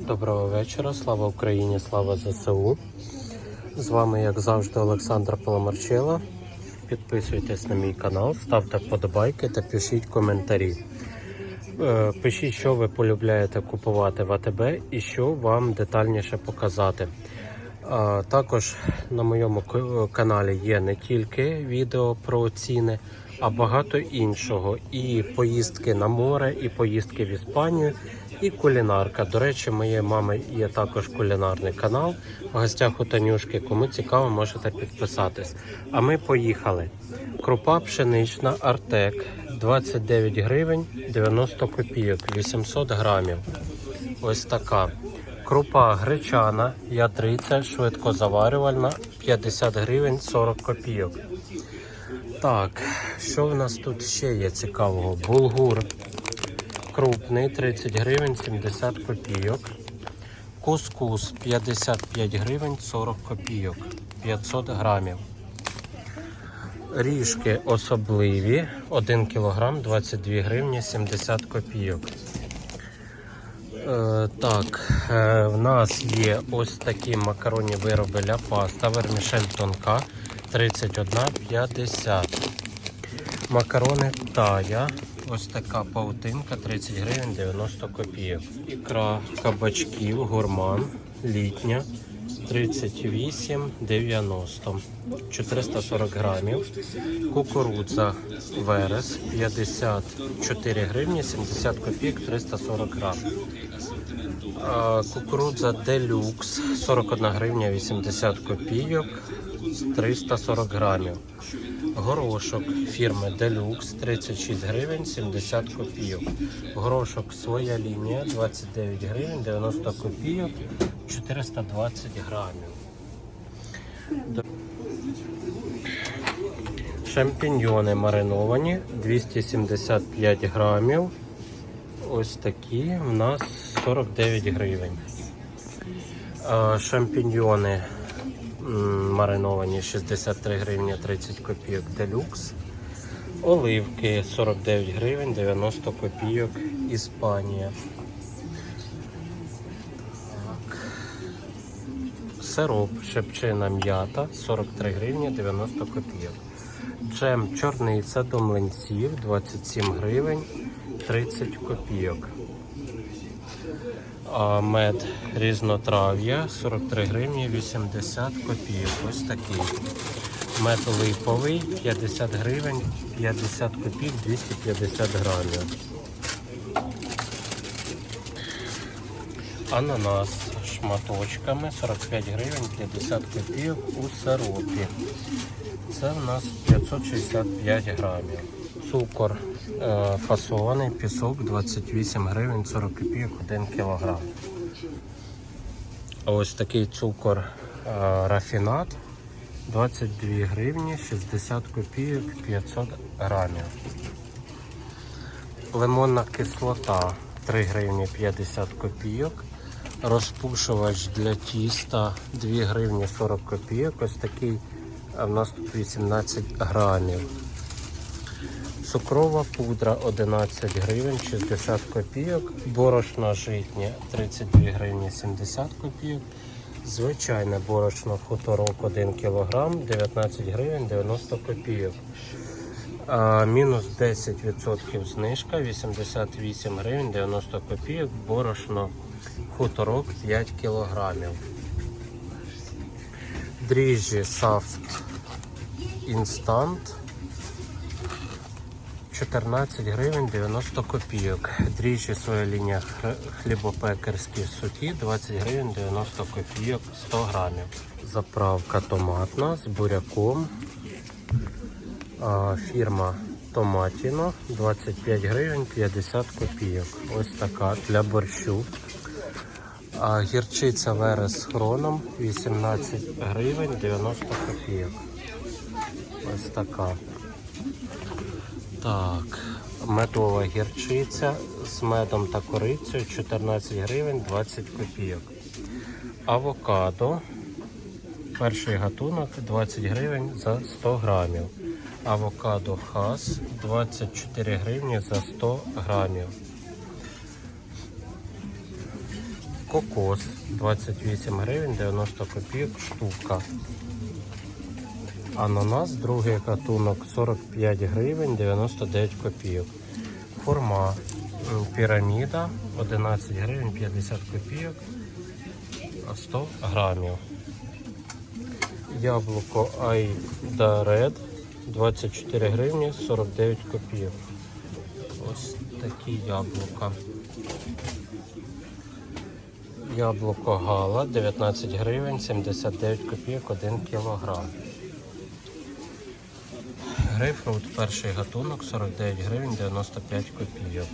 Доброго вечора, слава Україні, слава ЗСУ. З вами, як завжди, Олександр Паламарчела. Підписуйтесь на мій канал, ставте вподобайки та пишіть коментарі. Е, Пишіть, що ви полюбляєте купувати в АТБ і що вам детальніше показати. Також на моєму каналі є не тільки відео про ціни, а багато іншого. І поїздки на море, і поїздки в Іспанію, і кулінарка. До речі, моєї мами є також кулінарний канал. В гостях у Танюшки. Кому цікаво, можете підписатись. А ми поїхали. Крупа пшенична Артек 29 гривень 90 копійок, 800 грамів. Ось така. Крупа гречана, ядриця, швидкозаварювальна, 50 гривень 40 копійок. Так, що в нас тут ще є цікавого? Булгур крупний 30 гривень 70 копійок. Кускус 55 гривень 40 копійок, 500 грамів. Ріжки особливі 1 кілограм 22 гривні 70 копійок. Е, так, е, в нас є ось такі макаронні вироби ля паста, вермішель тонка 31,50. Макарони тая, ось така паутинка 30 гривень 90 копійок. Ікра кабачків, гурман, літня 38,90 440 грамів. Кукурудза верес 54 гривні 70 копійок 340 грам. Кукурудза Делюкс 41 гривня 80 копійок 340 грамів. Горошок фірми Делюкс 36 гривень 70 копійок. Горошок своя лінія 29 гривень 90 копійок 420 грамів. Шампіньйони мариновані 275 грамів. Ось такі у нас 49 гривень. Шампіньйони м, мариновані 63 гривні 30 копійок делюкс. Оливки 49 гривень 90 копійок Іспанія. Сироп шепчина м'ята 43 гривні 90 копійок. Джем чорниця до млинців 27 гривень 30 копійок. А мед різнотрав'я 43 гривні 80 копійок. Ось такий. Мед липовий 50 гривень 50 копійок 250 грамів. Ананас шматочками 45 гривень 50 копійок у сиропі. Це в нас 565 грамів. Цукор фасований, пісок 28 гривень 40 копійок 1 кілограм. Ось такий цукор е, рафінат 22 гривні 60 копійок 500 грамів. Лимонна кислота 3 гривні 50 копійок. Розпушувач для тіста 2 гривні 40 копійок. Ось такий а в нас тут 18 грамів. Цукрова пудра 11 гривень 60 копійок. Борошно житнє 32 гривні 70 копійок. Звичайне борошно хуторок 1 кг 19 гривень 90 копійок. Мінус 10% знижка 88 гривень 90 копійок. Борошно хуторок 5 кілограмів. Дріжджі Сафт Інстант 14 гривень 90 копійок. Дріжджі своя лінія хлібопекарські суті 20 гривень 90 копійок 100 грамів. Заправка томатна з буряком. Фірма Томатіно 25 гривень 50 копійок. Ось така для борщу. Гірчиця верес з хроном 18 гривень 90 копійок. Ось така. Так, медова гірчиця з медом та корицею 14 гривень 20 копійок. Авокадо. Перший гатунок 20 гривень за 100 грамів. Авокадо хас 24 гривні за 100 грамів. Кокос 28 гривень 90 копійок штука. Ананас, другий гатунок 45 гривень 99 копійок. Форма піраміда 11 гривень 50 копійок 100 грамів. Яблуко Айда Ред 24 гривні 49 копійок. Ось такі яблука. Яблуко Гала 19 гривень 79 копійок 1 кілограм. Грейпфрут перший гатунок 49 гривень 95 копійок.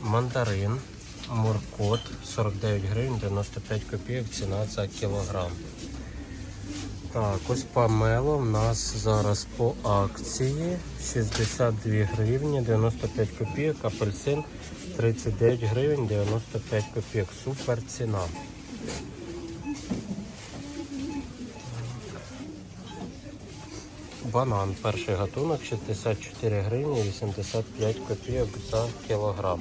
Мандарин Муркот 49 гривень 95 копійок ціна за кілограм. Так, ось помело в нас зараз по акції 62 гривні 95 копійок, апельсин 39 гривень 95 копійок. Супер ціна. Банан перший гатунок 64 гривні 85 копійок за кілограм.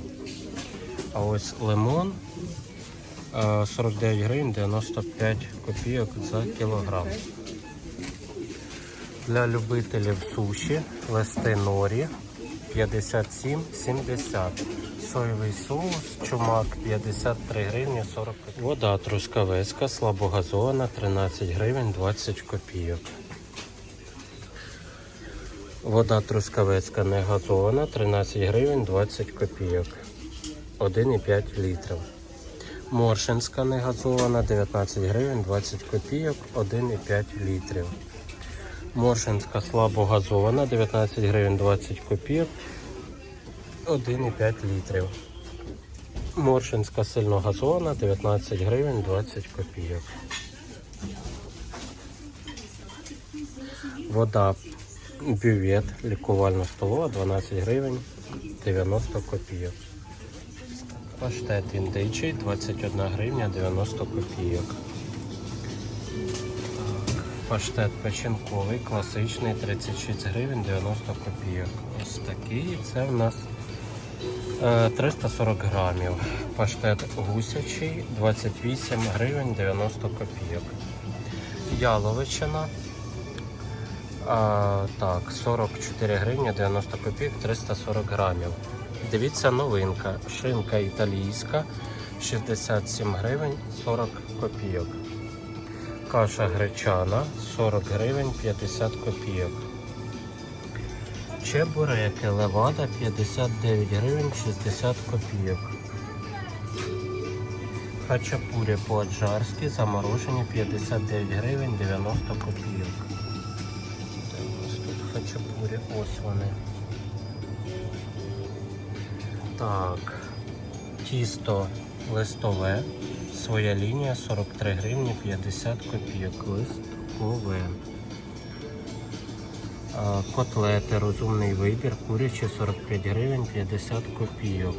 А ось лимон е, 49 гривень 95 копійок за кілограм. Для любителів суші листи норі 57,70. Соєвий соус, чумак 53 гривні 40 копійок. Вода трускавецька, слабогазована 13 гривень 20 копійок. Вода трускавецька не газована 13 гривень 20 копійок. 1,5 літрів. Моршинська не газована 19 гривень 20 копійок 1,5 літрів. Моршинська слабо газована 19 гривень 20 копійок 1,5 літрів. Моршинська сильно газована 19 гривень 20 копійок. Вода бювет лікувально столова 12 гривень 90 копійок. Паштет індичий 21 гривня 90 копійок. Паштет печінковий, класичний 36 гривень 90 копійок. Ось такий. Це в нас е, 340 грамів. Паштет гусячий 28 гривень 90 копійок. Яловичина. А, так, 44 гривні 90 копійок 340 грамів. Дивіться новинка. Шинка італійська 67 гривень 40 копійок. Каша гречана 40 гривень 50 копійок. Чебуреки левада 59 гривень 60 копійок. Хачапурі по-аджарськи заморожені 59 гривень 90 копійок. Хачапурі? Ось вони. Так. Тісто листове. Своя лінія 43 гривні 50 копійок. Листкове. Котлети, розумний вибір, курячі 45 гривень 50 копійок.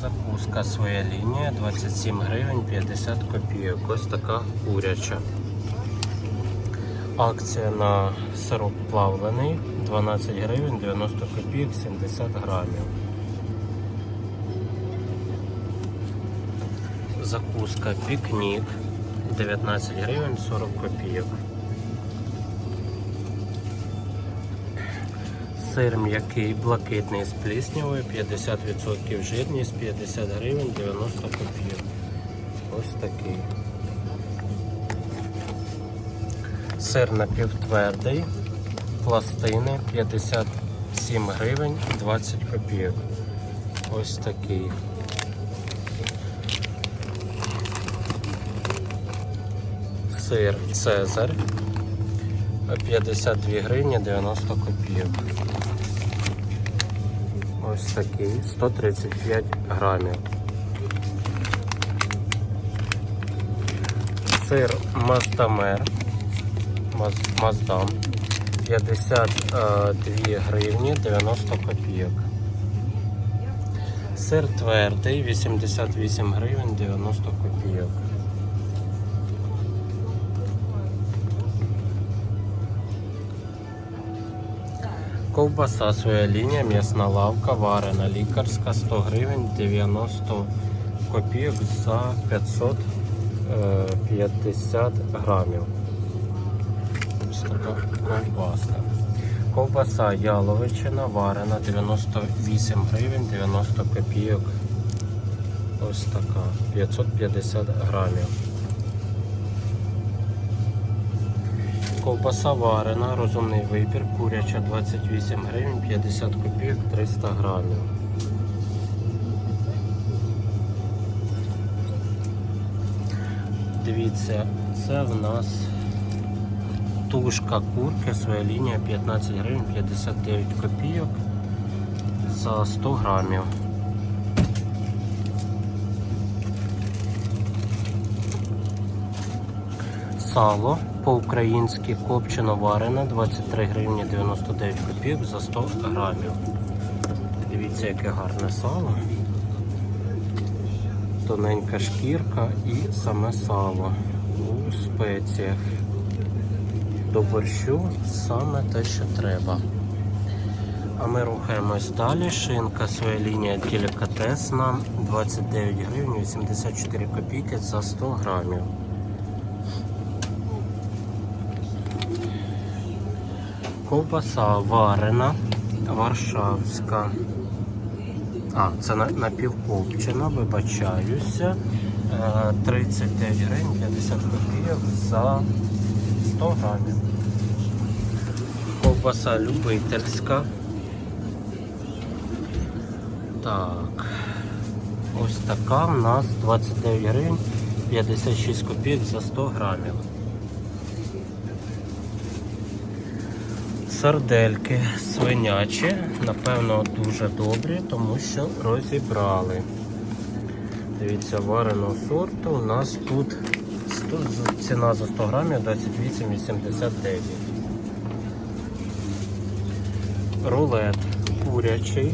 Закуска своя лінія 27 гривень 50 копійок. Ось така куряча. Акція на сироп плавлений 12 гривень 90 копійок 70 грамів. Закуска пікнік 19 гривень 40 копійок. Сир м'який блакитний з пліснявою 50% жирність 50 гривень 90 копійок. Ось такий. Сир напівтвердий, пластини 57 гривень 20 копійок. Ось такий. Сир Цезарь 52 гривні 90 копійок. Ось такий 135 грамів. Сир Мастамер Маздам 52 гривні 90 копійок. Сир твердий 88 гривень 90 копійок. Ковбаса своя лінія, м'ясна лавка, варена, лікарська, 100 гривень, 90 копійок за 550 грамів. Ковбаска. Ковбаса яловичина, варена, 98 гривень, 90 копійок. Ось така, 550 грамів. Ковбаса варена, розумний вибір, куряча 28 гривень, 50 копійок, 300 грамів. Дивіться, це в нас тушка курки, своя лінія 15 гривень, 59 копійок за 100 грамів. Сало по-українськи копчено варене 23 гривні 99 копійок за 100 грамів. Дивіться, яке гарне сало. Тоненька шкірка і саме сало у спеціях. До борщу саме те, що треба. А ми рухаємось далі. Шинка своя лінія делікатесна 29 гривень 84 копійки за 100 грамів. Ковбаса варена, варшавська. А, це на- напівкопчена, вибачаюся. Е, 39 гривень 50 копійок за 100 грамів. Ковбаса любительська. Так. Ось така в нас 29 гривень 56 копійок за 100 грамів. Сардельки свинячі, напевно, дуже добрі, тому що розібрали. Дивіться, вареного сорту у нас тут ціна за 100 грамів 28,89. Рулет курячий.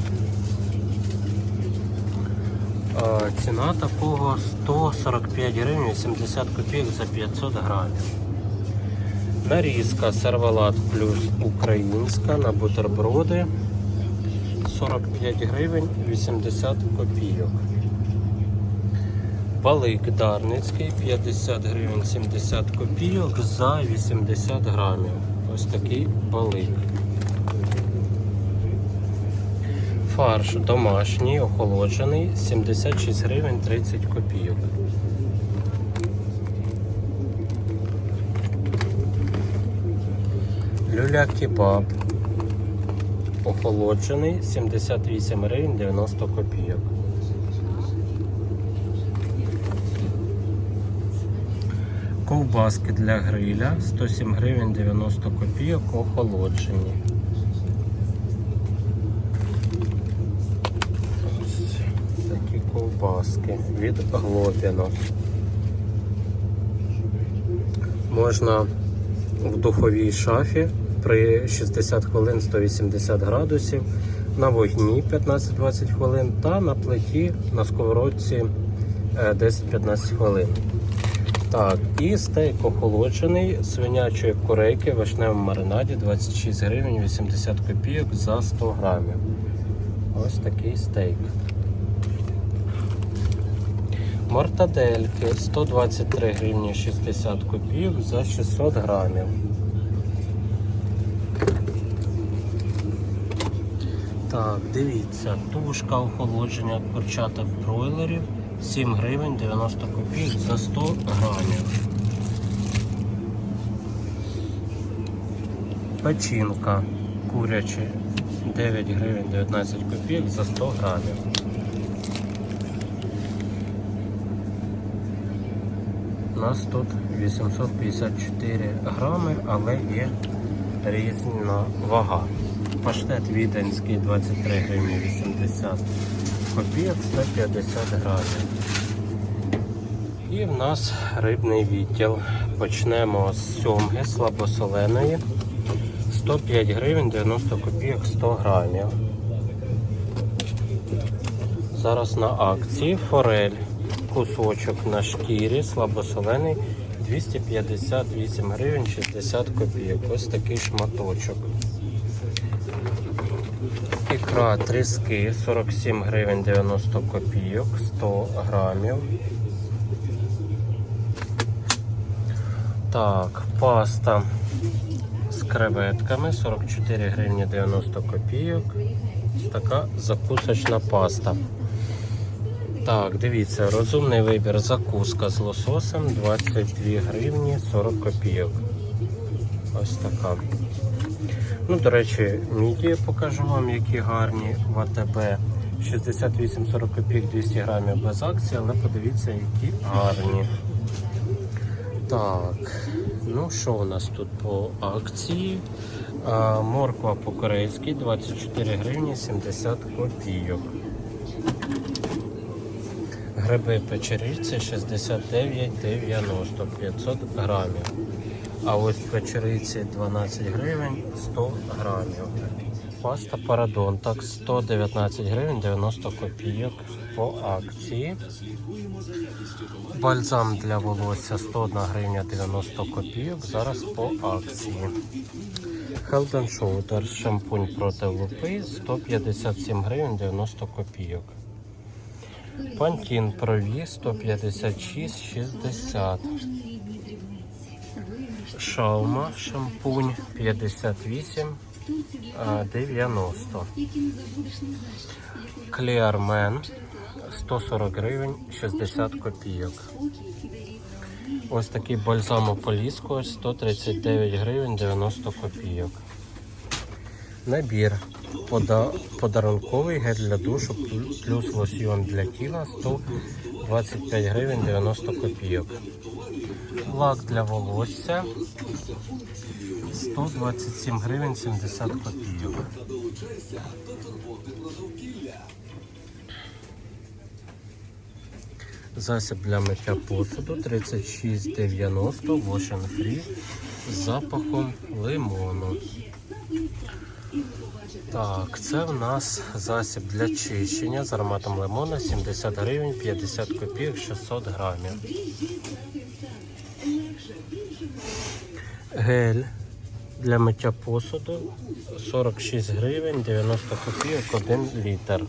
Ціна такого 145 гривень 80 копійок за 500 грамів. Нарізка сервелат плюс українська на бутерброди 45 гривень 80 копійок. Балик Дарницький 50 гривень 70 копійок за 80 грамів. Ось такий балик. Фарш домашній, охолоджений 76 гривень 30 копійок. Люля кебаб. Охолоджений 78 гривень 90 копійок. Ковбаски для гриля 107 гривень 90 копійок охолоджені. Ось такі від Глобіно. Можна в духовій шафі при 60 хвилин 180 градусів, на вогні 15-20 хвилин та на плиті на сковородці е, 10-15 хвилин. Так, і стейк охолоджений свинячої корейки в вишневому маринаді 26 гривень 80 копійок за 100 грамів. Ось такий стейк. Мортадельки 123 гривні 60 копійок за 600 грамів. Так, дивіться, тушка охолодження курчата бройлерів 7 гривень 90 копійок за 100 грамів. Печінка курячі 9 гривень 19 копійок за 100 грамів. Нас тут 854 грами, але є різна вага. Паштет віденський 23 гривні 80 копійок 150 грамів. І в нас рибний відділ. Почнемо з сьомги слабосоленої. 105 гривень 90 копійок 100 грамів. Зараз на акції форель. Кусочок на шкірі, слабосолений 258 гривень 60 копійок. Ось такий шматочок. Ікра тріски 47 гривень 90 копійок, 100 грамів. Так, паста з креветками 44 гривні 90 копійок. Ось така закусочна паста. Так, дивіться, розумний вибір закуска з лососем 22 гривні 40 копійок. Ось така. Ну, до речі, мідії покажу вам, які гарні в АТБ. 68-40 копійок 200 грамів без акції, але подивіться, які гарні. Так, ну що у нас тут по акції? А, морква по-корейськи 24 гривні 70 копійок. Гриби печерівці 69,90 500 грамів. А ось печериці 12 гривень 100 грамів. Паста Парадон, так 119 гривень 90 копійок по акції. Бальзам для волосся 101 гривня 90 копійок. Зараз по акції. Health Shoulders шампунь проти лупи 157 гривень 90 копійок. Пантін Прові 156,60. Шаума шампунь 58 а, 90. Кліармен 140 гривень 60 копійок. Ось такий бальзам ополіску 139 гривень 90 копійок. Набір пода- подарунковий гель для душу плюс лосьйон для тіла 125 гривень 90 копійок. Лак для волосся 127 гривень 70 копійок. Засіб для миття посуду 36,90 Wash and Free з запахом лимону. Так, це в нас засіб для чищення з ароматом лимона 70 гривень 50 копійок 600 грамів. Гель для миття посуду 46 гривень 90 копійок 1 літр.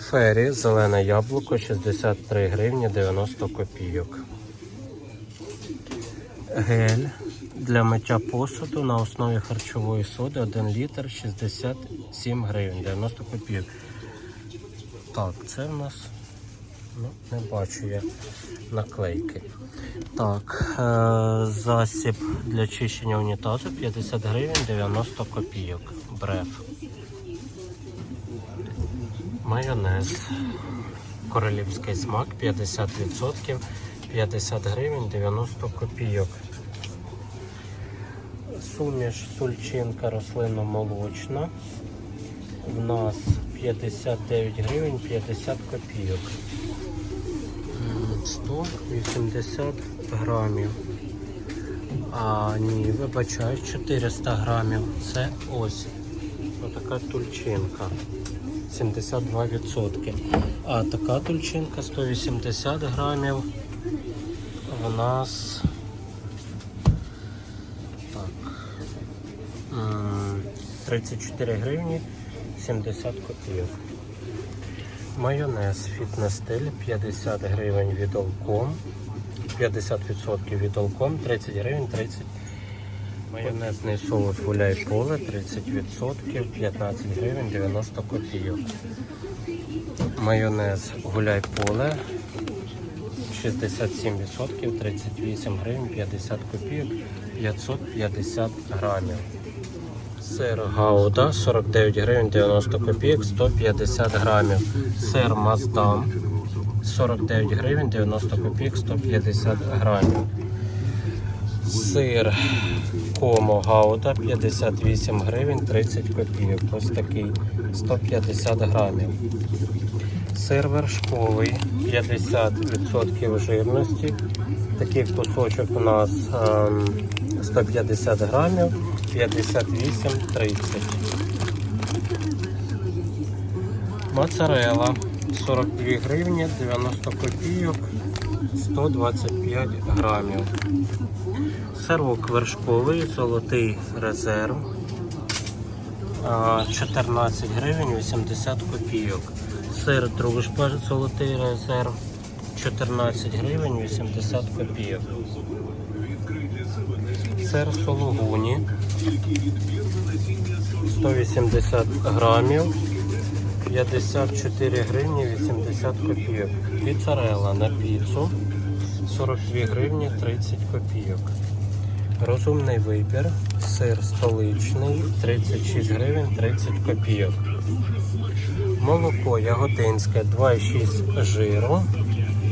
Фері зелене яблуко 63 гривні 90 копійок. Гель для миття посуду на основі харчової соди 1 літр 67 гривень 90 копійок. Так, це в нас ну, не бачу я наклейки. Так, е- засіб для чищення унітазу 50 гривень 90 копійок. Бреф. Майонез. Королівський смак 50%, 50 гривень 90 копійок. Суміш сульчинка рослинно-молочна. У нас 59 гривень 50 копійок. 180 грамів. А ні, вибачаю, 400 грамів. Це ось. Отака тульчинка. 72%. А така тульчинка 180 грамів. У нас так. м, 34 гривні 70 копійок. Майонез фітнес-стиль 50 гривень від Олком. 50% від Олком, 30 гривень 30 Майонезний соус гуляй поле 30%, 15 гривень 90 копійок. Майонез гуляй поле 67%, 38 гривень 50 копійок, 550 грамів. Сир Гауда 49 гривень 90 копійок, 150 грамів. Сир Маздам 49 гривень 90 копійок, 150 грамів. Сир Комо Гауда 58 гривень 30 копійок. Ось такий 150 грамів. Сир вершковий 50% жирності. Такий кусочок у нас ем, 150 грамів 58,30. Моцарела 42 гривні 90 копійок 125 грамів. Сирок вершковий, золотий резерв. 14 гривень 80 копійок. Сир дружба золотий резерв 14 гривень 80 копійок. Сир сологуні 180 грамів 54 гривні 80 копійок. Піцарела на піцу 42 гривні 30 копійок. Розумний вибір. Сир столичний 36 гривень 30 копійок. Молоко ягодинське 2,6 жиру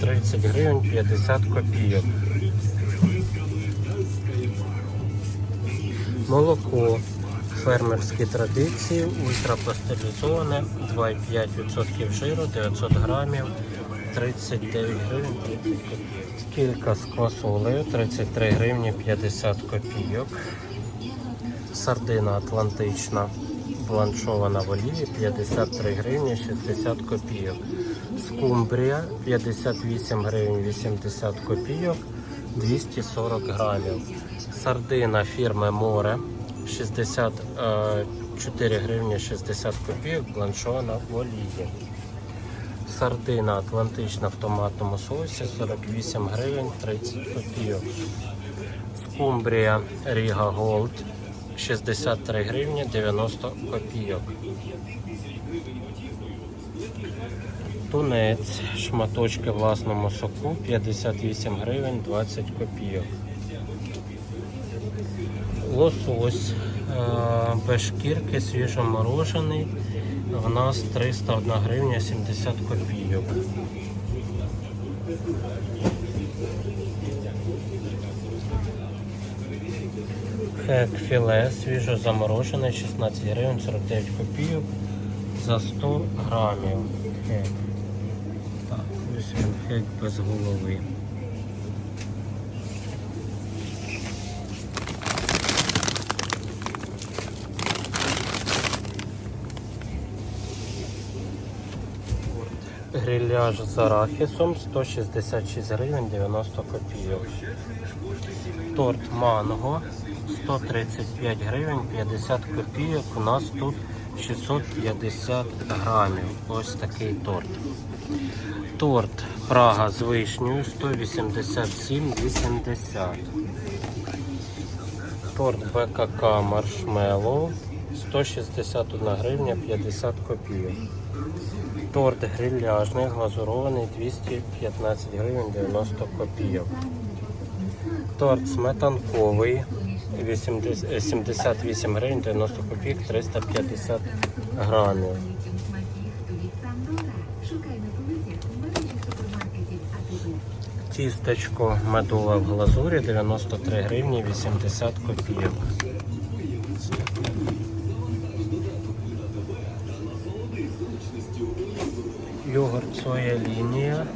30 гривень 50 копійок. Молоко фермерські традиції, ультрапастеризоване, 2,5% жиру, 900 грамів, 39 гривень 30 копійок. Кілька з квасолею, 33 гривні 50 копійок. Сардина атлантична бланшована в олії 53 гривні 60 копійок. Скумбрія 58 гривень 80 копійок 240 грамів. Сардина фірми Море 64 гривні 60 копійок бланшована в олії. Сардина атлантична в томатному соусі 48 гривень 30 копійок. Скумбрія Ріга Голд 63 гривні 90 копійок. Тунець, шматочки власному соку 58 гривень 20 копійок. Лосось е, без шкірки, свіжоморожений. В нас 301 гривня 70 копійок. Хек філе свіжо заморожене 16 гривень 49 копійок за 100 грамів. Хек. Так, ось він хек без голови. Гриляж з арахісом 166 гривень 90 копійок. Торт манго 135 гривень 50 копійок. У нас тут 650 грамів. Ось такий торт. Торт Прага з вишнею 187,80. Торт БКК маршмеллоу 161 гривня 50 копійок. Торт гриляжний, глазурований 215 гривень 90 копійок. Торт сметанковий 78 гривень 90 копійок 350 грамів. Тістечко медове в глазурі 93 гривні 80 копійок. Йогурт своя лінія.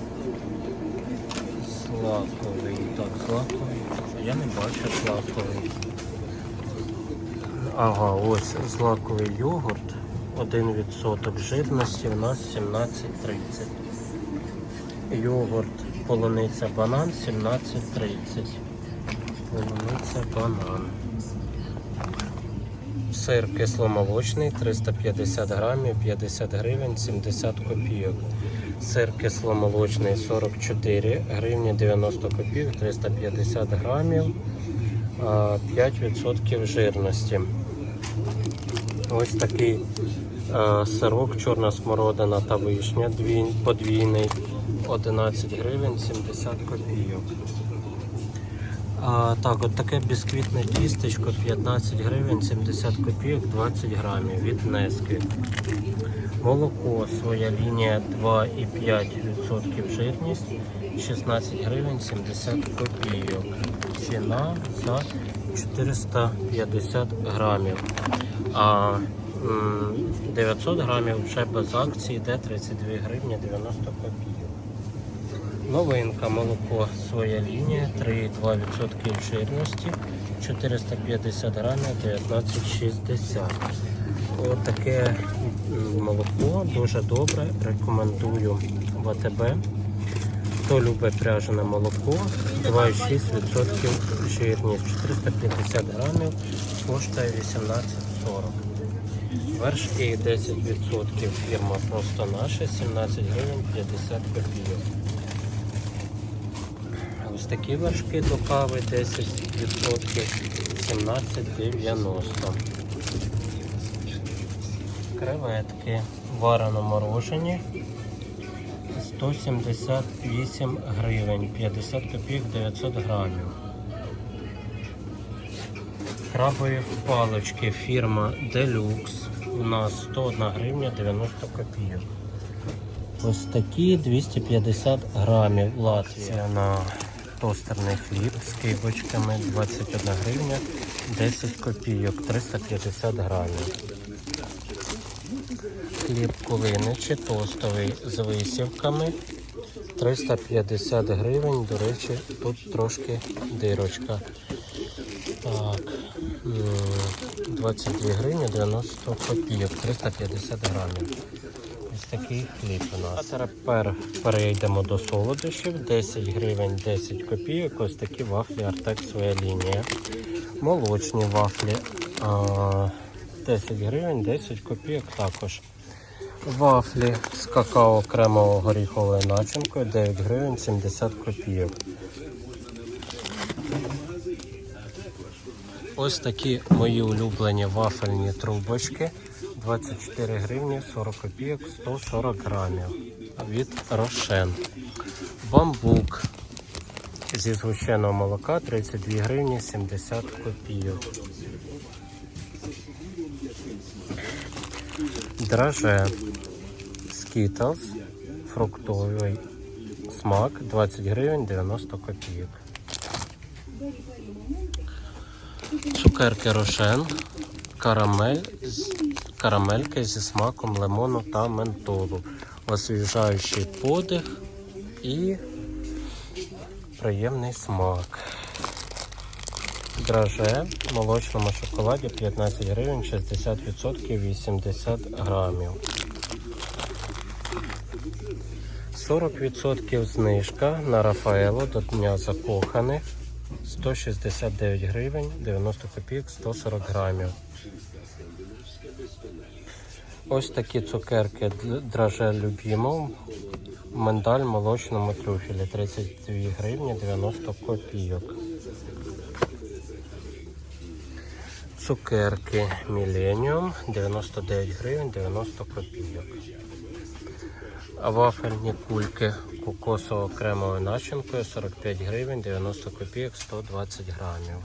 Злаковий. Так, злаковий. Я не бачу злаковий. Ага, ось злаковий йогурт. 1% жирності у нас 17,30. Йогурт полуниця банан 17,30. Полуниця банан. Сир кисломолочний 350 грамів 50 гривень 70 копійок. Сир кисломолочний 44 гривні 90 копійок 350 грамів 5% жирності. Ось такий сирок, чорна смородина та вишня подвійний 11 гривень 70 копійок. А, так, от таке бісквітне тістечко 15 гривень 70 копійок 20 грамів від Нески. Молоко своя лінія 2,5% жирність 16 гривень 70 копійок. Ціна за 450 грамів. А 900 грамів вже без акції йде 32 гривні 90 копійок. Новинка молоко своя лінія 3,2% жирності 450 грамів 19,60. Ось таке молоко дуже добре. Рекомендую в АТБ. Хто любить пряжене молоко, 2,6% жирність 450 грамів, коштує 18,40. Вершки 10% фірма просто наша, 17 гривень 50 копійок. Ось такі вершки до кави 10%, 17,90. Креветки варено морожені 178 гривень, 50 копійок 900 грамів. Крабові палички фірма Deluxe у нас 101 гривня 90 копійок. Ось такі 250 грамів Латвія на тостерний хліб з кибочками 21 гривня 10 копійок 350 грамів. Хліб кулиничі тостовий з висівками 350 гривень. До речі, тут трошки дирочка. Так, 22 гривні 90 копійок, 350 грамів. Такий хліб у нас. А тепер перейдемо до солодощів. 10 гривень 10 копійок. Ось такі вафлі Артек своя лінія. Молочні вафлі. 10 гривень 10 копійок також. Вафлі з какао кремово горіховою начинкою 9 гривень 70 копійок. Ось такі мої улюблені вафельні трубочки. 24 гривні 40 копійок 140 грамів від Рошен. Бамбук зі згущеного молока 32 гривні 70 копійок. Драже Skittles, фруктовий смак 20 гривень 90 копійок. Цукерки Рошен, карамель, карамельки зі смаком лимону та ментолу, освіжаючий подих і приємний смак. Драже в молочному шоколаді 15 гривень 60% 80 грамів. 40% знижка на Рафаело до Дня закоханих 169 гривень 90 копійок 140 грамів. Ось такі цукерки драже Любімов. Миндаль в молочному трюфелі 32 гривні 90 копійок. Цукерки Millennium 99 гривень 90 копійок. Вафельні кульки кокосово-кремовою начинкою 45 гривень 90 копійок 120 грамів.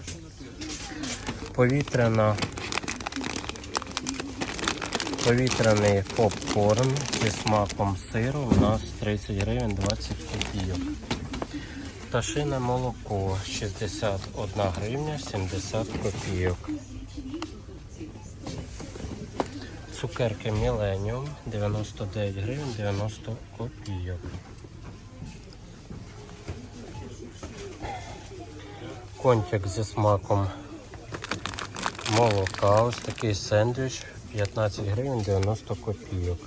Повітряна повітряний попкорн зі смаком сиру у нас 30 гривень 20 копійок. Пташине молоко 61 гривня 70 копійок. Цукерки Millennium 99 гривень 90 копійок. Контик зі смаком молока. Ось такий сендвіч 15 гривень 90 копійок.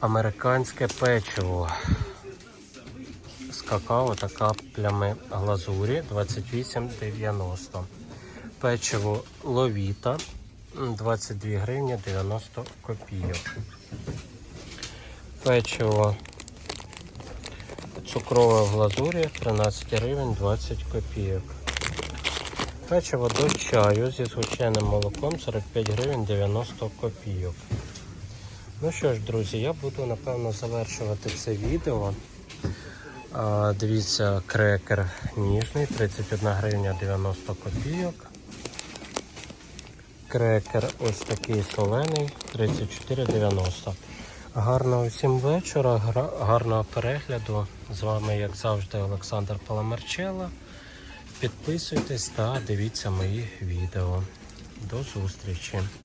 Американське печиво з какао та каплями глазурі 28,90. Печиво ловіта 22 гривні 90 копійок. Печиво цукрове в глазурі 13 гривень 20 копійок. Печиво до чаю зі згущеним молоком 45 гривень 90 копійок. Ну що ж, друзі, я буду напевно завершувати це відео. А, дивіться, крекер ніжний, 31 гривня 90 копійок. Крекер ось такий солений, 34,90. Гарного всім вечора, гарного перегляду. З вами, як завжди, Олександр Паламарчела. Підписуйтесь та дивіться мої відео. До зустрічі!